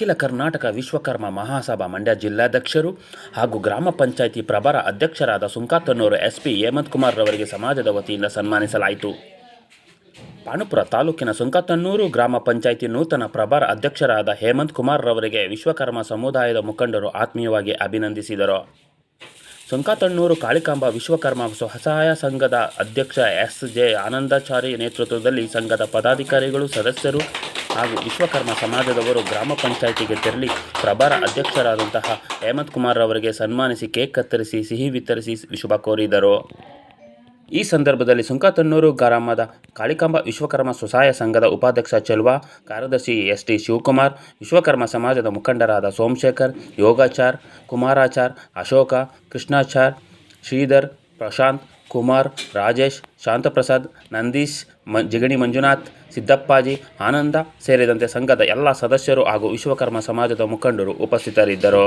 ಅಖಿಲ ಕರ್ನಾಟಕ ವಿಶ್ವಕರ್ಮ ಮಹಾಸಭಾ ಮಂಡ್ಯ ಜಿಲ್ಲಾಧ್ಯಕ್ಷರು ಹಾಗೂ ಗ್ರಾಮ ಪಂಚಾಯಿತಿ ಪ್ರಭಾರ ಅಧ್ಯಕ್ಷರಾದ ಸುಂಕಾತನ್ನೂರು ಎಸ್ ಪಿ ಹೇಮಂತ್ ಕುಮಾರ್ ರವರಿಗೆ ಸಮಾಜದ ವತಿಯಿಂದ ಸನ್ಮಾನಿಸಲಾಯಿತು. ಪಾಣುಪುರ ತಾಲೂಕಿನ ಸುಂಕತನ್ನೂರು ಗ್ರಾಮ ಪಂಚಾಯಿತಿ ನೂತನ ಪ್ರಭಾರ ಅಧ್ಯಕ್ಷರಾದ ಹೇಮಂತ್ ಕುಮಾರ್ ರವರಿಗೆ ವಿಶ್ವಕರ್ಮ ಸಮುದಾಯದ ಮುಖಂಡರು ಆತ್ಮೀಯವಾಗಿ ಅಭಿನಂದಿಸಿದರು. ಸುಂಕತಣ್ಣೂರು ಕಾಳಿಕಾಂಬ ವಿಶ್ವಕರ್ಮ ಸ್ವಸಹಾಯ ಸಂಘದ ಅಧ್ಯಕ್ಷ ಎಸ್ ಜೆ ಆನಂದಾಚಾರಿ ನೇತೃತ್ವದಲ್ಲಿ ಸಂಘದ ಪದಾಧಿಕಾರಿಗಳು, ಸದಸ್ಯರು ಹಾಗೂ ವಿಶ್ವಕರ್ಮ ಸಮಾಜದವರು ಗ್ರಾಮ ಪಂಚಾಯಿತಿಗೆ ತೆರಳಿ ಪ್ರಭಾರ ಅಧ್ಯಕ್ಷರಾದಂತಹ ಹೇಮಂತ್ ಕುಮಾರ್ ಅವರಿಗೆ ಸನ್ಮಾನಿಸಿ ಕೇಕ್ ಕತ್ತರಿಸಿ, ಸಿಹಿ ವಿತರಿಸಿ ಶುಭ ಕೋರಿದರು. ಈ ಸಂದರ್ಭದಲ್ಲಿ ಸುಂಕತನ್ನೂರು ಗ್ರಾಮದ ಕಾಳಿಕಾಂಬ ವಿಶ್ವಕರ್ಮ ಸ್ವಸಹಾಯ ಸಂಘದ ಉಪಾಧ್ಯಕ್ಷ ಚೆಲ್ವ, ಕಾರ್ಯದರ್ಶಿ ಎಸ್ ಟಿ ಶಿವಕುಮಾರ್, ವಿಶ್ವಕರ್ಮ ಸಮಾಜದ ಮುಖಂಡರಾದ ಸೋಮಶೇಖರ್, ಯೋಗಾಚಾರ್, ಕುಮಾರಾಚಾರ್, ಅಶೋಕ, ಕೃಷ್ಣಾಚಾರ್, ಶ್ರೀಧರ್, ಪ್ರಶಾಂತ್, ಕುಮಾರ್, ರಾಜೇಶ್, ಶಾಂತಪ್ರಸಾದ್, ನಂದೀಶ್ ಮ ಜಿಗಣಿ ಮಂಜುನಾಥ್ ಸಿದ್ದಪ್ಪಾಜಿ ಆನಂದ ಸೇರಿದಂತೆ ಸಂಘದ ಎಲ್ಲ ಸದಸ್ಯರು ಹಾಗೂ ವಿಶ್ವಕರ್ಮ ಸಮಾಜದ ಮುಖಂಡರು ಉಪಸ್ಥಿತರಿದ್ದರು.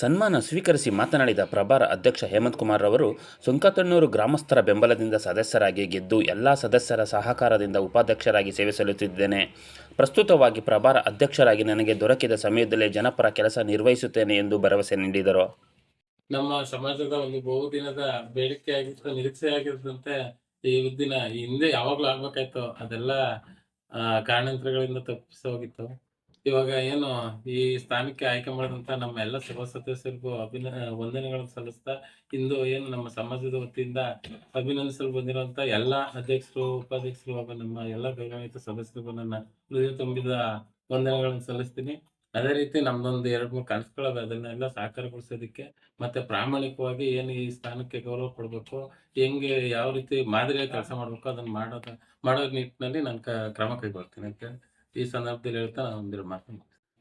ಸನ್ಮಾನ ಸ್ವೀಕರಿಸಿ ಮಾತನಾಡಿದ ಪ್ರಭಾರ ಅಧ್ಯಕ್ಷ ಹೇಮಂತ್ ಕುಮಾರ್ ಅವರು ಸುಂಕತಣ್ಣೂರು ಗ್ರಾಮಸ್ಥರ ಬೆಂಬಲದಿಂದ ಸದಸ್ಯರಾಗಿ ಗೆದ್ದು ಎಲ್ಲ ಸದಸ್ಯರ ಸಹಕಾರದಿಂದ ಉಪಾಧ್ಯಕ್ಷರಾಗಿ ಸೇವೆ ಸಲ್ಲುತ್ತಿದ್ದೇನೆ ಪ್ರಸ್ತುತವಾಗಿ ಪ್ರಭಾರ ಅಧ್ಯಕ್ಷರಾಗಿ ನನಗೆ ದೊರಕಿದ ಸಮಯದಲ್ಲೇ ಜನಪರ ಕೆಲಸ ನಿರ್ವಹಿಸುತ್ತೇನೆ ಎಂದು ಭರವಸೆ ನೀಡಿದರು. ನಮ್ಮ ಸಮಾಜದ ಒಂದು ಬಹುದಿನದ ಬೇಡಿಕೆ ಆಗಿತ್ತು ನಿರೀಕ್ಷೆ ಈ ದಿನ ಹಿಂದೆ ಯಾವಾಗಲೂ ಆಗ್ಬೇಕಾಯ್ತು ಅದೆಲ್ಲ ಕಾರಣಾಂತರಗಳಿಂದ ತಪ್ಪಿಸಿ ಹೋಗಿತ್ತು ಇವಾಗ ಏನು ಈ ಸ್ಥಾನಕ್ಕೆ ಆಯ್ಕೆ ಮಾಡಿದಂತ ನಮ್ಮ ಎಲ್ಲ ಸಭಾ ಸದಸ್ಯರಿಗೂ ಅಭಿನ ವಂದನೆಗಳನ್ನು ಸಲ್ಲಿಸ್ತಾ ಇಂದು ಏನು ನಮ್ಮ ಸಮಾಜದ ವತಿಯಿಂದ ಅಭಿನಂದಿಸಲು ಬಂದಿರುವಂತ ಎಲ್ಲ ಅಧ್ಯಕ್ಷರು, ಉಪಾಧ್ಯಕ್ಷರು ಹಾಗೂ ನಮ್ಮ ಎಲ್ಲ ಗೌರವಾನ್ವಿತ ಸದಸ್ಯರಿಗೂ ನನ್ನ ಹೃದಯ ತುಂಬಿದ ವಂದನೆಗಳನ್ನು ಸಲ್ಲಿಸ್ತೀನಿ. ಅದೇ ರೀತಿ ನಮ್ದೊಂದು ಎರಡು ಮೂರು ಕನಸುಗಳವೆ ಅದನ್ನೆಲ್ಲ ಸಾಕಾರಗೊಳಿಸೋದಕ್ಕೆ ಮತ್ತೆ ಪ್ರಾಮಾಣಿಕವಾಗಿ ಏನು ಈ ಸ್ಥಾನಕ್ಕೆ ಗೌರವ ಕೊಡಬೇಕು, ಹೆಂಗೆ, ಯಾವ ರೀತಿ ಮಾದರಿಯಾಗಿ ಕೆಲಸ ಮಾಡಬೇಕು, ಅದನ್ನ ಮಾಡೋದ, ಮಾಡೋ ನಿಟ್ಟಿನಲ್ಲಿ ನಾನು ಕ್ರಮ ಕೈಗೊಳ್ತೀನಿ ಅಂತ ಈ ಸಂದರ್ಭದಲ್ಲಿ ಹೇಳ್ತಾ ನಾನು ಮಾತು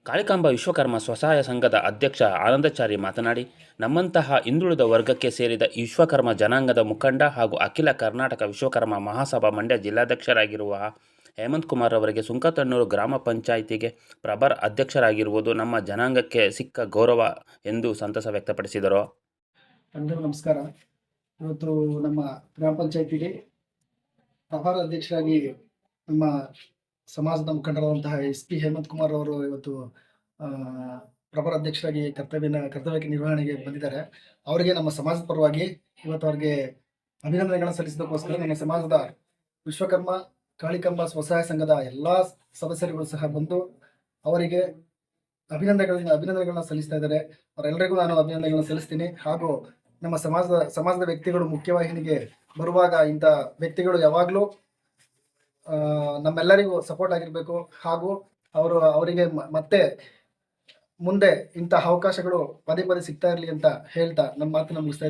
ಕಾಳಿಕಾಂಬ ವಿಶ್ವಕರ್ಮ ಸ್ವಸಹಾಯ ಸಂಘದ ಅಧ್ಯಕ್ಷ ಆನಂದಚಾರಿ ಮಾತನಾಡಿ, ನಮ್ಮಂತಹ ಹಿಂದುಳಿದ ವರ್ಗಕ್ಕೆ ಸೇರಿದ ವಿಶ್ವಕರ್ಮ ಜನಾಂಗದ ಮುಖಂಡ ಹಾಗೂ ಅಖಿಲ ಕರ್ನಾಟಕ ವಿಶ್ವಕರ್ಮ ಮಹಾಸಭಾ ಮಂಡ್ಯ ಜಿಲ್ಲಾಧ್ಯಕ್ಷರಾಗಿರುವ ಹೇಮಂತ್ ಕುಮಾರ್ ಅವರಿಗೆ ಸುಂಕತಣ್ಣೂರು ಗ್ರಾಮ ಪಂಚಾಯಿತಿಗೆ ಪ್ರಭಾರ ಅಧ್ಯಕ್ಷರಾಗಿರುವುದು ನಮ್ಮ ಜನಾಂಗಕ್ಕೆ ಸಿಕ್ಕ ಗೌರವ ಎಂದು ಸಂತಸ ವ್ಯಕ್ತಪಡಿಸಿದರು. ನಮಸ್ಕಾರ. ಇವತ್ತು ನಮ್ಮ ಗ್ರಾಮ ಪಂಚಾಯಿತಿಗೆ ಪ್ರಭಾರ ಅಧ್ಯಕ್ಷರಾಗಿ ನಮ್ಮ ಸಮಾಜದ ಮುಖಂಡರಾದಂತಹ ಎಸ್ ಪಿ ಹೇಮಂತ್ ಕುಮಾರ್ ಅವರು ಇವತ್ತು ಪ್ರಭರ ಅಧ್ಯಕ್ಷರಾಗಿ ಕರ್ತವ್ಯನ, ಕರ್ತವ್ಯಕ್ಕೆ ನಿರ್ವಹಣೆಗೆ ಬಂದಿದ್ದಾರೆ. ಅವರಿಗೆ ನಮ್ಮ ಸಮಾಜದ ಪರವಾಗಿ ಇವತ್ತು ಅವರಿಗೆ ಅಭಿನಂದನೆಗಳನ್ನು ಸಲ್ಲಿಸಿದಕ್ಕೋಸ್ಕರ ನನ್ನ ಸಮಾಜದ ವಿಶ್ವಕರ್ಮ ಕಾಳಿಕಂಬ ಸ್ವಸಹಾಯ ಸಂಘದ ಎಲ್ಲಾ ಸದಸ್ಯರುಗಳು ಸಹ ಬಂದು ಅವರಿಗೆ ಅಭಿನಂದನೆಗಳನ್ನ ಅಭಿನಂದನೆಗಳನ್ನ ಸಲ್ಲಿಸ್ತಾ ಇದ್ದಾರೆ. ಅವರೆಲ್ಲರಿಗೂ ನಾನು ಅಭಿನಂದನೆಗಳನ್ನ ಸಲ್ಲಿಸ್ತೀನಿ. ಹಾಗೂ ನಮ್ಮ ಸಮಾಜದ ಸಮಾಜದ ವ್ಯಕ್ತಿಗಳು, ಮುಖ್ಯವಾಹಿನಿಗೆ ಬರುವಾಗ ಇಂಥ ವ್ಯಕ್ತಿಗಳು ಯಾವಾಗಲೂ ನಮ್ಮೆಲ್ಲರಿಗೂ ಸಪೋರ್ಟ್ ಆಗಿರಬೇಕು ಹಾಗೂ ಅವರು, ಅವರಿಗೆ ಮತ್ತೆ ಮುಂದೆ ಇಂತಹ ಅವಕಾಶಗಳು ಪದೇ ಪದೇ ಸಿಗ್ತಾ ಇರಲಿ ಅಂತ ಹೇಳ್ತಾ ನಮ್ಮ ಮಾತನ್ನ ಮುಗಿಸ್ತಾ.